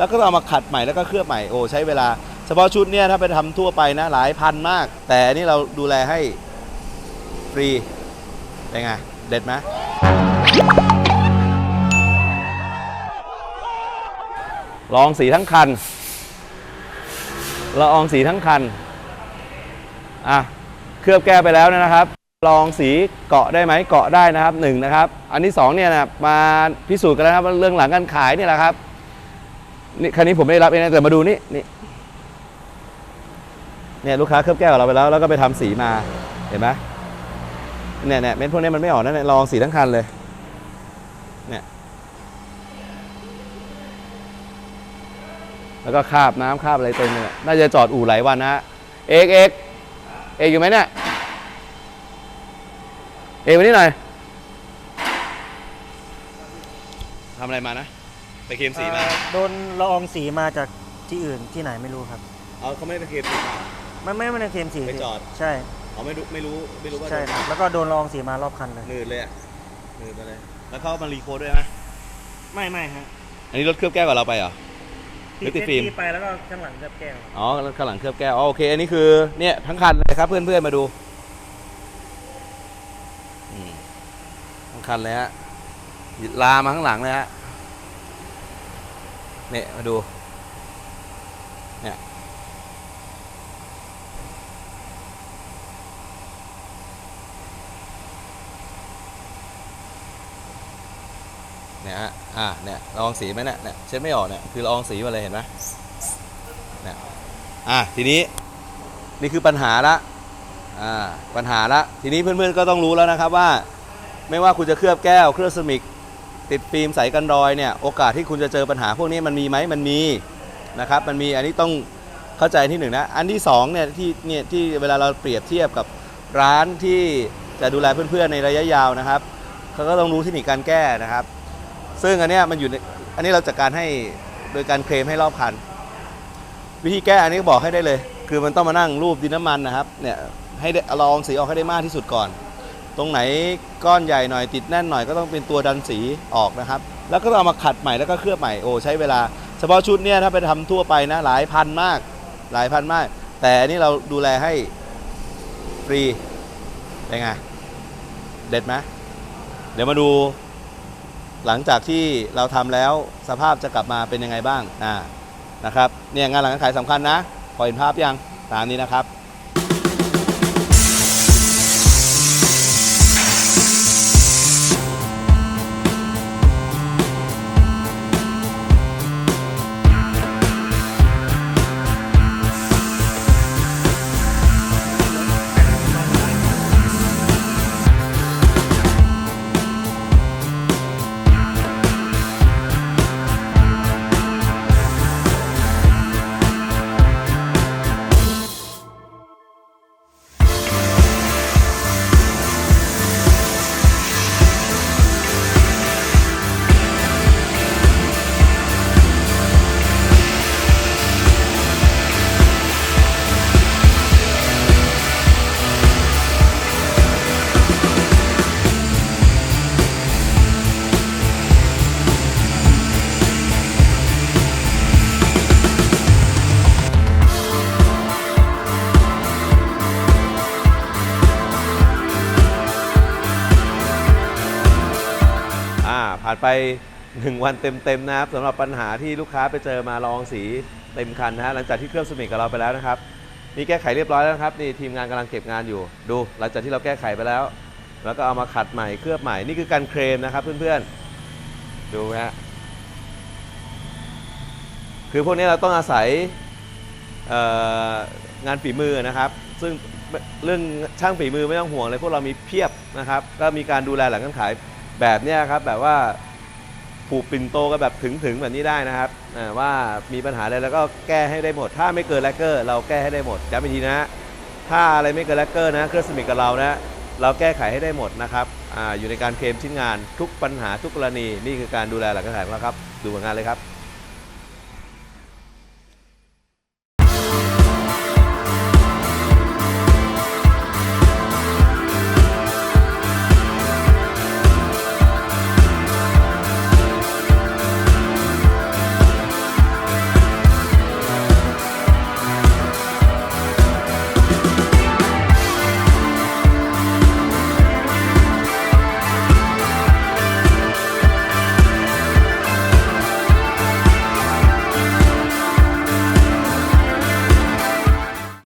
แล้วก็เอามาขัดใหม่แล้วก็เคลือบใหม่โอ้ใช้เวลา เฉพาะชุดเนี่ยถ้าไปทำทั่วไปนะหลายพันมาก แต่อันนี่เราดูแลให้ฟรีเป็นไงเด็ดไหมลองสีทั้งคันละอองสีทั้งคันอะเคลือบแก้ไปแล้วนะครับ ลองสีเกาะได้ไหมเกาะได้นะครับหนึ่งนะครับ อันที่สองเนี่ยนะมาพิสูจน์กันแล้วนะครับเรื่องหลังการขายเนี่ยแหละครับ นี่คันนี้ผมไม่ได้รับเองนะแต่มาดูนี่นี่เนี่ยลูกค้าเคลือบแก้วเราไปแล้ว แล้วก็ไปทำสีมาเห็นไหมเนี่ยเนี่ยเม็ดพวกนี้มันไม่ออกนะเนี่ยลองสีทั้งคันเลย เนี่ย แล้วก็คาบน้ำคาบอะไรเต็มเลยน่าจะจอดอู่หลายวันนะเอกเอกเอกอยู่ไหมเนี่ยเอกมานี่หน่อยทำอะไรมานะ ไปเคลมสีมาเอ่อโดนละอองสีมาจากที่อื่นที่ไหนไม่รู้ครับ เอาเขาไม่ได้ไปเคลมสีมา ไม่ไม่ไม่ได้เคลมสีไปจอด ใช่เขาไม่รู้ไม่รู้ไม่รู้ว่าใช่ครับแล้วก็โดนละอองสีมารอบคันเลย หนืดเลยอะหนืดไปเลย แล้วเขาเอามารีโคดด้วยไหมไม่ไม่ฮะอันนี้รถเคลือบแก้วกับเราไปเหรอหรือติดฟิล์มไปแล้วก็ข้างหลังกับแก้วอ๋อแล้วข้างหลังเคลือบแก้วอ๋อโอเค อันนี้คือเนี่ยทั้งคันเลยครับเพื่อนๆมาดูอืมทั้งคันเลยฮะลามาข้างหลังเลยฮะ เนี่ยมาดู เนี่ย เนี่ยฮะ อ่า เนี่ยละอองสีไหมเนี่ย เนี่ย เช็ดไม่ออกเนี่ย คือละอองสีมาเลยเห็นไหมเนี่ย อะทีนี้ นี่คือปัญหาละ อ่า ปัญหาละ ทีนี้เพื่อนๆก็ต้องรู้แล้วนะครับว่า ไม่ว่าคุณจะเคลือบแก้ว เคลือบเซรามิก ติดฟิล์มใสกันรอยเนี่ยโอกาสที่คุณจะเจอปัญหาพวกนี้มันมีไหมมันมีนะครับมันมีอันนี้ต้องเข้าใจที่หนึ่งนะอันที่สองเนี่ยที่เนี่ยที่เวลาเราเปรียบเทียบกับร้านที่จะดูแลเพื่อนๆในระยะยาวนะครับเขาก็ต้องรู้เทคนิคการแก้นะครับ ซึ่งอันเนี้ยมันอยู่ในอันนี้เราจัดการให้โดยการเคลมให้รอบคัน วิธีแก้อันนี้บอกให้ได้เลย คือมันต้องมานั่งรูปดินน้ำมันนะครับเนี่ยให้เอาลองสีออกให้ได้มากที่สุดก่อน ตรงไหนก้อนใหญ่หน่อยติดแน่นหน่อยก็ต้องเป็นตัวดันสีออกนะครับ แล้วก็เอามาขัดใหม่แล้วก็เคลือบใหม่โอ้ใช้เวลา เฉพาะชุดเนี่ยถ้าไปทำทั่วไปนะหลายพันมาก หลายพันมาก แต่อันนี้เราดูแลให้ฟรีเป็นไงเด็ดไหมเดี๋ยวมาดู หลังจากที่เราทำแล้วสภาพจะกลับมาเป็นยังไงบ้างอ่านะครับเนี่ยงานหลังการขายสำคัญนะพอเห็นภาพยังตามนี้นะครับ ผ่านไป 1 วันเต็มๆนะครับสำหรับปัญหาที่ลูกค้าไปเจอมาลองสีเต็มคันนะฮะหลังจากที่เคลือบสมิกกับเราไปแล้วนะครับนี่แก้ไขเรียบร้อยแล้วครับนี่ทีมงานกำลังเก็บงานอยู่ ดู หลังจากที่เราแก้ไขไปแล้ว แล้วก็เอามาขัดใหม่เคลือบใหม่นี่คือการเคลมนะครับเพื่อนๆดูฮะคือพวกนี้เราต้องอาศัยงานฝีมือนะครับ ซึ่งเรื่องช่างฝีมือไม่ต้องห่วงเลยพวกเรามีเพียบนะครับ ก็มีการดูแลหลังการขาย แบบเนี้ยครับแบบว่าผูกปิ่นโตกันแบบถึงๆแบบนี้ได้นะครับอ่าว่ามีปัญหาอะไรแล้วก็แก้ให้ได้หมด ถ้าไม่เกินแลกเกอร์ เราแก้ให้ได้หมดย้ำอีกทีนะ ถ้าอะไรไม่เกินแลกเกอร์นะเครื่องสมิกกับเรานะเราแก้ไขให้ได้หมดนะครับอาอยู่ในการเคลมชิ้นงานทุกปัญหาทุกกรณีนี่คือการดูแลหลัการขานของเราครับ ดูผลงานเลยครับ